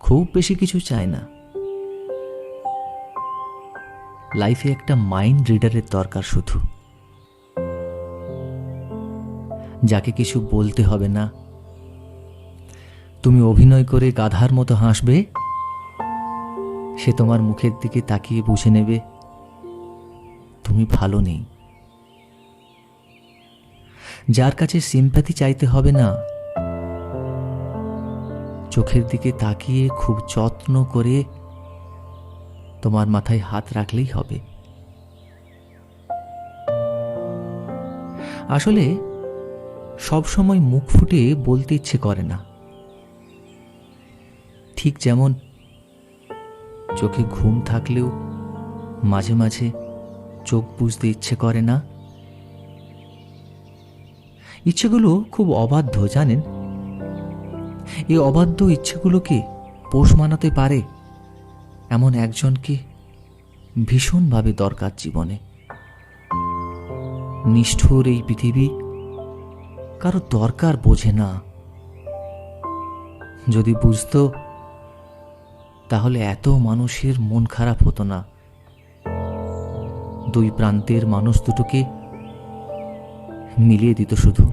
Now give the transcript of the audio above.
খুব বেশি কিছু চায় না। লাইফে একটা মাইন্ড রিডারের দরকার শুধু। যাকে কিছু বলতে হবে না। তুমি অভিনয় করে গাধার মতো হাসবে। সে তোমার মুখের দিকে তাকিয়ে বুঝে নেবে। তুমি ভালো নেই। যার কাছে সিম্প্যাথি চাইতে হবে না চোখের দিকে তাকিয়ে খুব যত্ন করে তোমার মাথায় হাত রাখলেই হবে। আসলে সব সময় মুখ ফুটে বলতে ইচ্ছে করে না। ঠিক যেমন চোখে ঘুম থাকলেও মাঝে মাঝে চোখ বুঝতে ইচ্ছে করে না। ইচ্ছেগুলো খুব অবাধ্য, জানেন? এই অবাধ্য ইচ্ছেগুলোকে পোষ মানাতে পারে? এমন একজনকে ভীষণভাবে দরকার জীবনে? নিষ্ঠুর এই পৃথিবী কারও দরকার বোঝে না। যদি বুঝতো, তাহলে এত মানুষের মন খারাপ হতো না। দুই প্রান্তের মানুষ দুটোকে মিলিয়ে দিত শুধু।